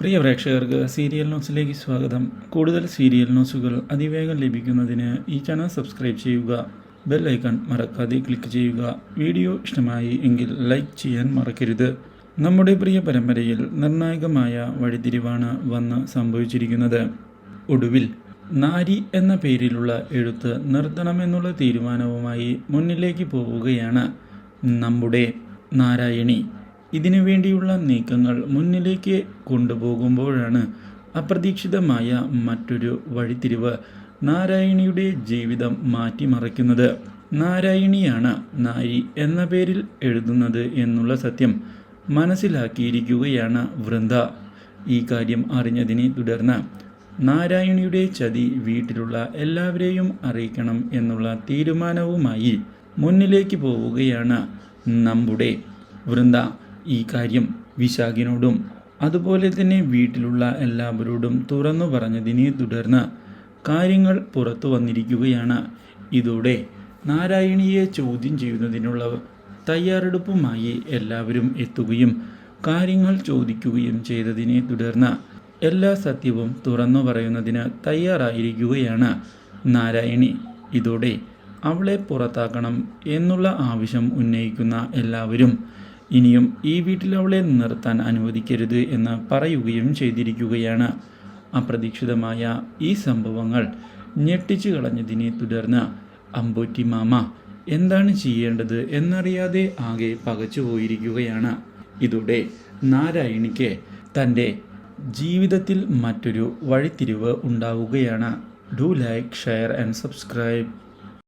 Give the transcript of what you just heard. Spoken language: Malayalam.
പ്രിയ പ്രേക്ഷകർക്ക് സീരിയൽ ന്യൂസിലേക്ക് സ്വാഗതം. കൂടുതൽ സീരിയൽ ന്യൂസുകൾ അതിവേഗം ലഭിക്കുന്നതിന് ഈ ചാനൽ സബ്സ്ക്രൈബ് ചെയ്യുക ബെൽ ഐക്കൺ മറക്കാതെ ക്ലിക്ക് ചെയ്യുക. വീഡിയോ ഇഷ്ടമായി എങ്കിൽ ലൈക്ക് ചെയ്യാൻ മറക്കരുത്. നമ്മുടെ പ്രിയ പരമ്പരയിൽ നിർണായകമായ വഴിതിരിവാണ് വന്ന് സംഭവിച്ചിരിക്കുന്നത്. ഒടുവിൽ നാരി എന്ന പേരിലുള്ള എഴുത്ത് നിർത്തണമെന്നുള്ള തീരുമാനവുമായി മുന്നിലേക്ക് പോവുകയാണ് നമ്മുടെ നാരായണി. ഇതിനു വേണ്ടിയുള്ള നീക്കങ്ങൾ മുന്നിലേക്ക് കൊണ്ടുപോകുമ്പോഴാണ് അപ്രതീക്ഷിതമായ മറ്റൊരു വഴിത്തിരിവ് നാരായണിയുടെ ജീവിതം മാറ്റിമറിക്കുന്നത്. നാരായണിയാണ് നാരി എന്ന പേരിൽ എഴുതുന്നത് എന്നുള്ള സത്യം മനസ്സിലാക്കിയിരിക്കുകയാണ് വൃന്ദ. ഈ കാര്യം അറിഞ്ഞതിനെ തുടർന്ന് നാരായണിയുടെ ചതി വീട്ടിലുള്ള എല്ലാവരെയും അറിയിക്കണം എന്നുള്ള തീരുമാനവുമായി മുന്നിലേക്ക് പോവുകയാണ് നമ്മുടെ വൃന്ദ. ഈ കാര്യം വിശാഖിനോടും അതുപോലെ തന്നെ വീട്ടിലുള്ള എല്ലാവരോടും തുറന്നു പറഞ്ഞതിനെ തുടർന്ന് കാര്യങ്ങൾ പുറത്തു വന്നിരിക്കുകയാണ്. ഇതോടെ നാരായണിയെ ചോദ്യം ചെയ്യുന്നതിനുള്ള തയ്യാറെടുപ്പുമായി എല്ലാവരും എത്തുകയും കാര്യങ്ങൾ ചോദിക്കുകയും ചെയ്തതിനെ തുടർന്ന് എല്ലാ സത്യവും തുറന്നു പറയുന്നതിന് തയ്യാറായിരിക്കുകയാണ് നാരായണി. ഇതോടെ അവളെ പുറത്താക്കണം എന്നുള്ള ആവശ്യം ഉന്നയിക്കുന്ന എല്ലാവരും ഇനിയും ഈ വീട്ടിൽ അവളെ നിർത്താൻ അനുവദിക്കരുത് എന്ന് പറയുകയും ചെയ്തിരിക്കുകയാണ്. അപ്രതീക്ഷിതമായ ഈ സംഭവങ്ങൾ ഞെട്ടിച്ചു കളഞ്ഞതിനെ തുടർന്ന് അമ്പൂറ്റി മാമ എന്താണ് ചെയ്യേണ്ടത് എന്നറിയാതെ ആകെ പകച്ചു പോയിരിക്കുകയാണ്. ഇതോടെ നാരായണിക്ക് തന്റെ ജീവിതത്തിൽ മറ്റൊരു വഴിത്തിരിവ് ഉണ്ടാവുകയാണ്. Do like share and subscribe